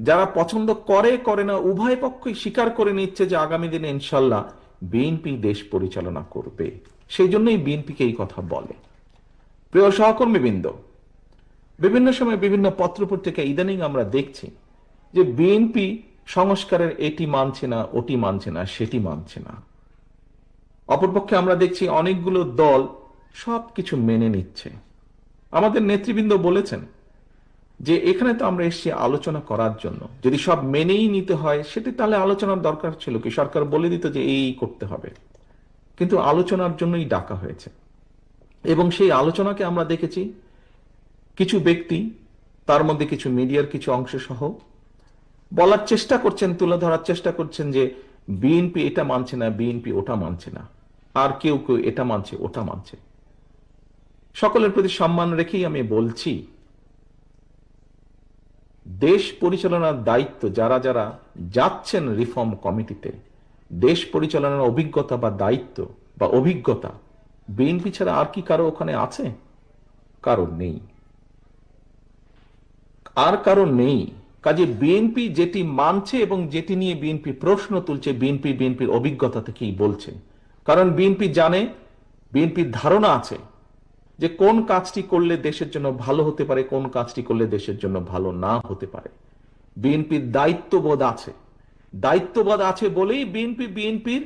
যারা পছন্দ করে করে না, উভয় পক্ষই স্বীকার করে নিচ্ছে যে আগামী দিনে ইনশাল্লাহ বিএনপি দেশ পরিচালনা করবে। সেই জন্যই বিএনপিকে এই কথা বলে। প্রিয় সহকর্মীবৃন্দ, বিভিন্ন সময় বিভিন্ন পত্রপত্রিকা ইদানিং আমরা দেখছি যে বিএনপি সংস্কারের এটি মানছে না, ওটি মানছে না, সেটি মানছে না। অপরপক্ষে আমরা দেখছি অনেকগুলো দল সবকিছু মেনে নিচ্ছে। আমাদের নেতৃবৃন্দ বলেছেন যে এখানে তো আমরা এসেছি আলোচনা করার জন্য। যদি সব মেনেই নিতে হয়, সেটি তাহলে আলোচনার দরকার ছিল কি? সরকার বলে দিত যে এই করতে হবে। কিন্তু আলোচনার জন্যই ডাকা হয়েছে। এবং সেই আলোচনাকে আমরা দেখেছি। কিছু ব্যক্তি, তার মধ্যে কিছু মিডিয়ার কিছু অংশ সহ, বলার চেষ্টা করছেন, তুলে ধরার চেষ্টা করছেন যে বিএনপি এটা মানছে না, বিএনপি ওটা মানছে না। আর কেউ কেউ এটা মানছে, ওটা মানছে। সকলের প্রতি সম্মান রেখেই আমি বলছি দেশ পরিচালনার দায়িত্ব যারা যারা যাচ্ছেন রিফর্ম কমিটিতে, দেশ পরিচালনার অভিজ্ঞতা বা দায়িত্ব বা অভিজ্ঞতা, বিএনপি ছাড়া আর কি কারও ওখানে আছে? কারণ নেই। আর কারণ নেই। কাজে বিএনপি যেটি মানছে এবং যেটি নিয়ে বিএনপি প্রশ্ন তুলছে, বিএনপি বিএনপির অভিজ্ঞতা থেকেই বলছে। কারণ বিএনপি জানে, বিএনপির ধারণা আছে। যে কোন কাজটি করলে দেশের জন্য ভালো হতে পারে, কোন কাজটি করলে দেশের জন্য ভালো না হতে পারে। বিএনপির দায়িত্ববোধ আছে। দায়িত্ববোধ আছে বলেই বিএনপি বিএনপির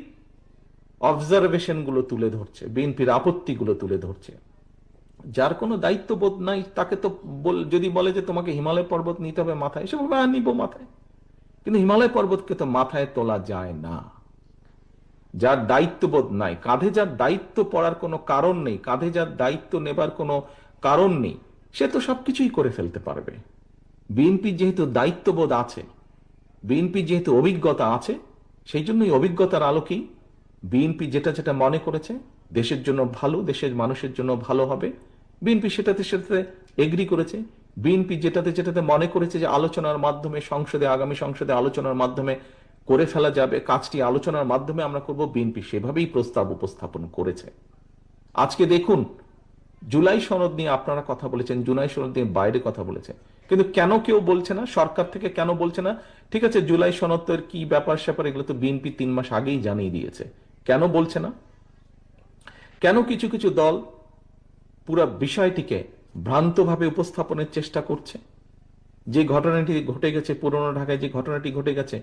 অবজারভেশনগুলো তুলে ধরছে, বিএনপির আপত্তিগুলো তুলে ধরছে। যার কোনো দায়িত্ববোধ নাই, তাকে তো যদি বলে যে তোমাকে হিমালয় পর্বত নিতে হবে মাথায়, সে বলবে নিব মাথায়। কিন্তু হিমালয় পর্বতকে তো মাথায় তোলা যায় না। যার দায়িত্ববোধ নাই, কাঁধে যার দায়িত্ব পড়ার কোনো কারণ নেই, কাঁধে যার দায়িত্ব নেবার কোনো কারণ নেই, সে তো সবকিছুই করে ফেলতে পারবে। বিএনপি যেহেতু দায়িত্ববোধ আছে, বিএনপি যেহেতু অভিজ্ঞতা আছে, সেই জন্যই অভিজ্ঞতার আলোকেই বিএনপি যেটা যেটা মনে করেছে, দেশের জন্য ভালো, দেশের মানুষের জন্য ভালো হবে। বিএনপি সেটাতে সেটাতে এগ্রি করেছে। বিএনপি যেটাতে যেটাতে মনে করেছে যে আলোচনার মাধ্যমে সংসদে, আগামী সংসদে আলোচনার মাধ্যমে করে ফেলা যাবে, কাজটি আলোচনার মাধ্যমে আমরা করব, বিএনপি সেভাবেই প্রস্তাব উপস্থাপন করেছে। আজকে দেখুন, জুলাই সনদ নিয়ে আপনারা কথা বলেছেন, জুলাই সনদ নিয়ে বাইরে কথা বলেছেন। কিন্তু কেন কেউ বলছে না? সরকার থেকে কেন বলছে না? ঠিক আছে, জুলাই সনদ তো কি ব্যাপার স্যাপার এগুলো তো বিএনপি তিন মাস আগেই জানিয়ে দিয়েছে। কেন বলছে না? কেন কিছু কিছু দল পুরো বিষয়টিকে ভ্রান্তভাবে উপস্থাপনের চেষ্টা করছে? যে ঘটনাটি ঘটে গেছে, পুরনো ঢাকায় যে ঘটনাটি ঘটে গেছে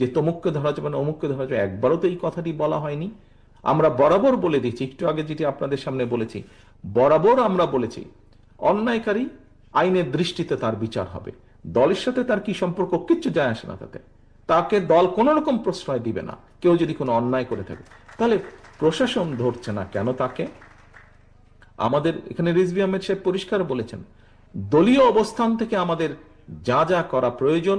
যে তমুককে ধরা যাবে না অমুককে ধরা যাবে একবারও তো এই কথাটি বলা হয়নি। আমরা বরাবর বলে দিচ্ছি একটু আগে যেটি আপনাদের সামনে বলেছি, বরাবর আমরা বলেছি, অন্যায়কারী আইনের দৃষ্টিতে তার বিচার হবে। দলের সাথে তার কি সম্পর্ক, কিচ্ছু যায় আসে না তাতে। তাকে দল কোন রকম প্রশ্রয় দিবে না। কেউ যদি কোনো অন্যায় করে থাকে। তাহলে প্রশাসন ধরছে না কেন তাকে? আমাদের এখানে রিজভি আহমেদ সাহেব পরিষ্কার বলেছেন, দলীয় অবস্থান থেকে আমাদের যা যা করা প্রয়োজন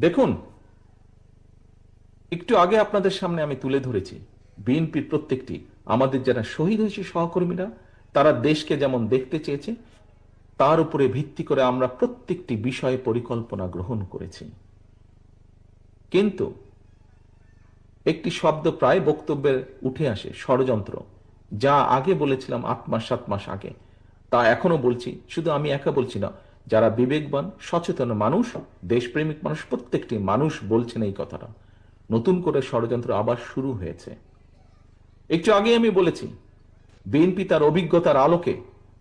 দেখুন, একটু আগে আপনাদের সামনে আমি তুলে ধরেছি, বিএনপির প্রত্যেকটি, আমাদের যারা শহীদ হয়েছে সহকর্মীরা, তারা দেশকে যেমন দেখতে চেয়েছে, তার উপরে ভিত্তি করে আমরা প্রত্যেকটি বিষয়ে পরিকল্পনা গ্রহণ করেছি। কিন্তু, একটি শব্দ প্রায় বক্তব্যের উঠে আসে, ষড়যন্ত্র, যা আগে বলেছিলাম আট মাস, সাত মাস আগে, তা এখনও বলছি, শুধু আমি একা বলছি না যারা বিবেকবান, সচেতন মানুষ, দেশপ্রেমিক মানুষ, প্রত্যেকটি মানুষ বলছেন এই কথাটা। নতুন করে ষড়যন্ত্র আবার শুরু হয়েছে। একটু আগে আমি বলেছি, বিএনপি তার অভিজ্ঞতার আলোকে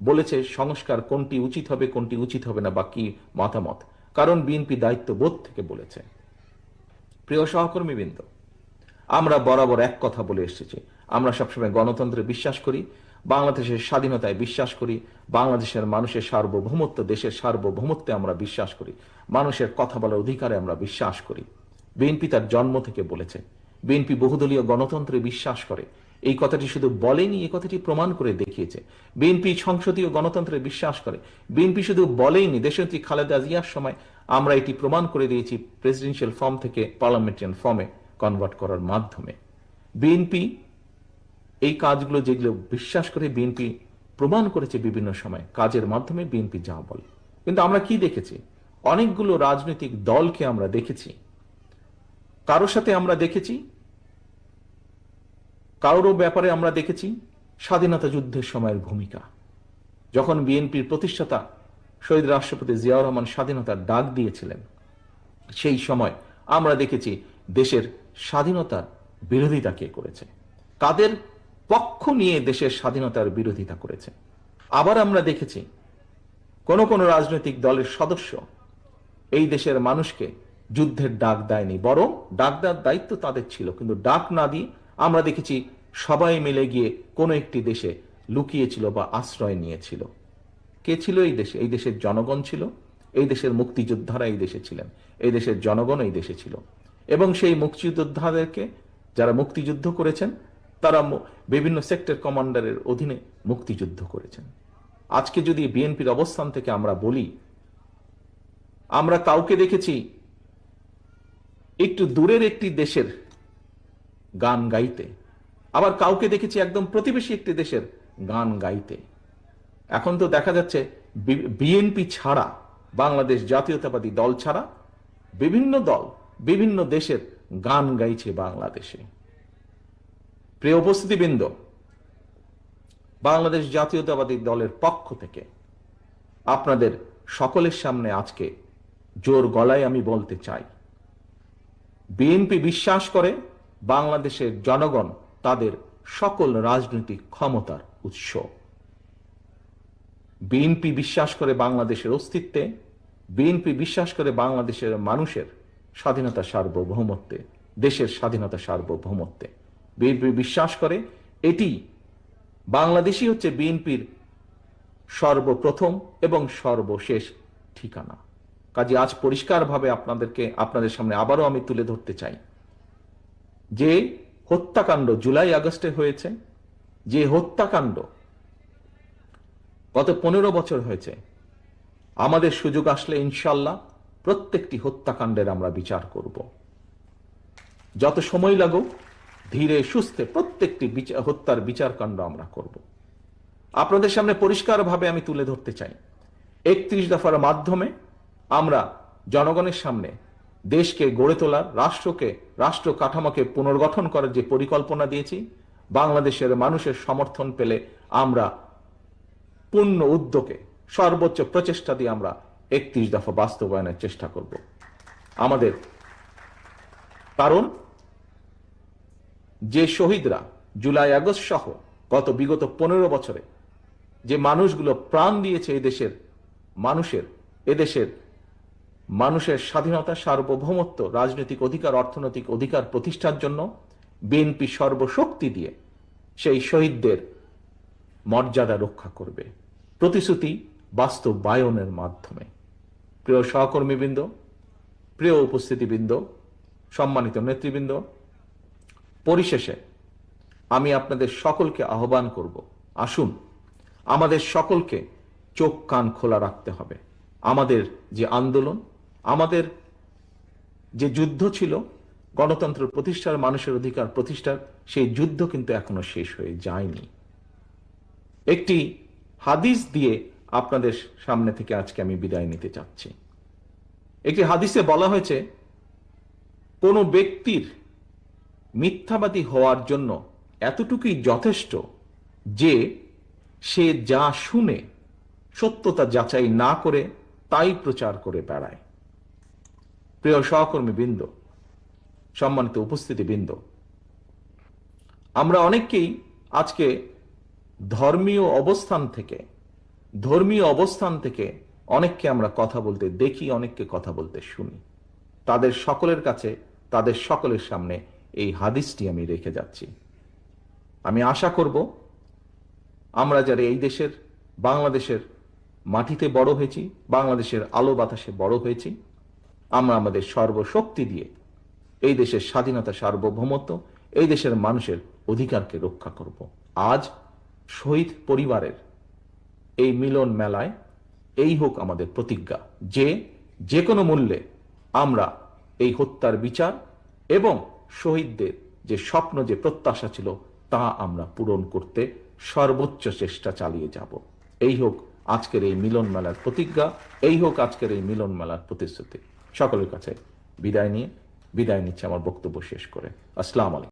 বলেছে সংস্কার কোনটি উচিত হবে, কোনটি উচিত হবে না বা কি মতামত। কারণ বিএনপি দায়িত্ববোধ থেকে বলেছে। প্রিয় সহকর্মীবৃন্দ, আমরা বরাবর এক কথা বলে এসেছি। আমরা সবসময় গণতন্ত্রে বিশ্বাস করি বাংলাদেশের স্বাধীনতায় বিশ্বাস করি, বাংলাদেশের মানুষের সার্বভৌমত্ব, দেশের সার্বভৌমত্বে আমরা বিশ্বাস করি, মানুষের কথা বলার অধিকারে আমরা বিশ্বাস করি। বিএনপি তার জন্ম থেকে বলেছে। বিএনপি বহুদলীয় গণতন্ত্রে বিশ্বাস করে। এই কথাটি শুধু বলেনি, এই কথাটি প্রমাণ করে দেখিয়েছে। বিএনপি সংসদীয় গণতন্ত্রে বিশ্বাস করে। বিএনপি শুধু বলেইনি, দেশনেত্রী খালেদা জিয়ার সময় আমরা এটি প্রমাণ করে দিয়েছি প্রেসিডেন্সিয়াল ফর্ম থেকে পার্লামেন্টারিয়ান ফর্মে কনভার্ট করার মাধ্যমে। বিএনপি এই কাজগুলো যেগুলো বিশ্বাস করে বিএনপি প্রমাণ করেছে বিভিন্ন সময়, কাজের মাধ্যমে বিএনপি যা বলে। কিন্তু আমরা কি দেখেছি? অনেকগুলো রাজনৈতিক দলকে আমরা দেখেছি। কারোর সাথে আমরা দেখেছি, কারোর ব্যাপারে আমরা দেখেছি স্বাধীনতা যুদ্ধের সময়ের ভূমিকা। যখন বিএনপির প্রতিষ্ঠাতা শহীদ রাষ্ট্রপতি জিয়াউর রহমান স্বাধীনতার ডাক দিয়েছিলেন, সেই সময় আমরা দেখেছি দেশের স্বাধীনতার বিরোধিতা কে করেছে। কাদের পক্ষ নিয়ে দেশের স্বাধীনতার বিরোধিতা করেছে। আবার আমরা দেখেছি, কোন কোন রাজনৈতিক দলের সদস্য এই দেশের মানুষকে যুদ্ধের ডাক দেয়নি, বরং ডাক দেওয়ার দায়িত্ব তাদের ছিল। কিন্তু ডাক না দিয়ে আমরা দেখেছি সবাই মিলে গিয়ে কোনো একটি দেশে লুকিয়েছিল বা আশ্রয় নিয়েছিল। কে ছিল এই দেশে? এই দেশের জনগণ ছিল। এই দেশের মুক্তিযোদ্ধারা এই দেশে ছিলেন। এই দেশের জনগণ এই দেশে ছিল। এবং সেই মুক্তিযোদ্ধাদেরকে যারা মুক্তিযুদ্ধ করেছেন তারা বিভিন্ন সেক্টর কমান্ডারের অধীনে মুক্তিযুদ্ধ করেছেন। আজকে যদি বিএনপির অবস্থান থেকে আমরা বলি, আমরা কাউকে দেখেছি একটু দূরের একটি দেশের গান গাইতে, আবার কাউকে দেখেছি একদম প্রতিবেশী একটি দেশের গান গাইতে। এখন তো দেখা যাচ্ছে বিএনপি ছাড়া, বাংলাদেশ জাতীয়তাবাদী দল ছাড়া বিভিন্ন দল বিভিন্ন দেশের গান গাইছে বাংলাদেশে। প্রিয় উপস্থিতিবৃন্দ, বাংলাদেশ জাতীয়তাবাদী দলের পক্ষ থেকে আপনাদের সকলের সামনে আজকে জোর গলায় আমি বলতে চাই, বিএনপি বিশ্বাস করে বাংলাদেশের জনগণ তাদের সকল রাজনৈতিক ক্ষমতার উৎস। বিএনপি বিশ্বাস করে বাংলাদেশের অস্তিত্বে, বিএনপি বিশ্বাস করে বাংলাদেশের মানুষের স্বাধীনতা সার্বভৌমত্বে, দেশের স্বাধীনতা সার্বভৌমত্বে। বিএনপি বিশ্বাস করে, এটি বাংলাদেশই হচ্ছে বিএনপির সর্বপ্রথম এবং সর্বশেষ ঠিকানা। কাজে আজ পরিষ্কারভাবে আপনাদেরকে, আপনাদের সামনে আবারও আমি তুলে ধরতে চাই। যে হত্যাকাণ্ড জুলাই আগস্টে হয়েছে, যে হত্যাকাণ্ড গত পনেরো বছর হয়েছে, আমাদের সুযোগ আসলে ইনশাল্লাহ প্রত্যেকটি হত্যাকাণ্ডের আমরা বিচার করব। যত সময় লাগুক ধীরে সুস্থে প্রত্যেকটি হত্যার বিচারকাণ্ড আমরা করব। আপনাদের সামনে পরিষ্কারভাবে আমি তুলে ধরতে চাই। একত্রিশ দফার মাধ্যমে আমরা জনগণের সামনে দেশকে গড়ে তোলার, রাষ্ট্রকে, রাষ্ট্র কাঠামোকে পুনর্গঠন করার যে পরিকল্পনা দিয়েছি, বাংলাদেশের মানুষের সমর্থন পেলে আমরা পূর্ণ উদ্যোগে সর্বোচ্চ প্রচেষ্টা দিয়ে আমরা একত্রিশ দফা বাস্তবায়নের চেষ্টা করব। আমাদের কারণ যে শহীদরা জুলাই আগস্ট সহ গত বিগত পনেরো বছরে যে মানুষগুলো প্রাণ দিয়েছে এই দেশের মানুষের, এদেশের মানুষের স্বাধীনতা, সার্বভৌমত্ব, রাজনৈতিক অধিকার, অর্থনৈতিক অধিকার প্রতিষ্ঠার জন্য বিএনপি সর্বশক্তি দিয়ে সেই শহীদদের মর্যাদা রক্ষা করবে। প্রতিশ্রুতি বাস্তবায়নের মাধ্যমে। প্রিয় সহকর্মীবৃন্দ, প্রিয় উপস্থিতিবৃন্দ, সম্মানিত নেতৃবৃন্দ পরিশেষে আমি আপনাদের সকলকে আহ্বান করব, আসুন আমাদের সকলকে চোখ কান খোলা রাখতে হবে। আমাদের যে আন্দোলন, আমাদের যে যুদ্ধ ছিল, গণতন্ত্র প্রতিষ্ঠার মানুষের অধিকার প্রতিষ্ঠার, সেই যুদ্ধ কিন্তু এখনও শেষ হয়ে যায়নি। একটি হাদিস দিয়ে আপনাদের সামনে থেকে আজকে আমি বিদায় নিতে চাচ্ছি। একটি হাদিসে বলা হয়েছে, কোন ব্যক্তির মিথ্যাবাদী হওয়ার জন্য এতটুকুই যথেষ্ট যে সে যা শুনে সত্যতা যাচাই না করে তাই প্রচার করে বেড়ায়। প্রিয় সহকর্মী বৃন্দ সম্মানিত উপস্থিতি বৃন্দ আমরা অনেককেই আজকে ধর্মীয় অবস্থান থেকে, ধর্মীয় অবস্থান থেকে অনেককে আমরা কথা বলতে দেখি, অনেককে কথা বলতে শুনি। তাদের সকলের কাছে, তাদের সকলের সামনে এই হাদিসটি আমি রেখে যাচ্ছি। আমি আশা করব, আমরা যারা এই দেশের, বাংলাদেশের মাটিতে বড় হয়েছি, বাংলাদেশের আলো বাতাসে বড় হয়েছি, আমরা আমাদের সর্বশক্তি দিয়ে এই দেশের স্বাধীনতা সার্বভৌমত্ব, এই দেশের মানুষের অধিকারকে রক্ষা করব। আজ শহীদ পরিবারের এই মিলন মেলায় এই হোক আমাদের প্রতিজ্ঞা যে যে কোনো মূল্যে আমরা এই হত্যার বিচার এবং শহীদদের যে স্বপ্ন, যে প্রত্যাশা ছিল, তা আমরা পূরণ করতে সর্বোচ্চ চেষ্টা চালিয়ে যাব। এই হোক আজকের এই মিলন মেলার প্রতিজ্ঞা, এই হোক আজকের এই মিলন মেলার প্রতিশ্রুতি। সকলের কাছে বিদায় নিয়ে, বিদায় নিচ্ছে আমার বক্তব্য শেষ করে। আসসালাম আলাইকুম।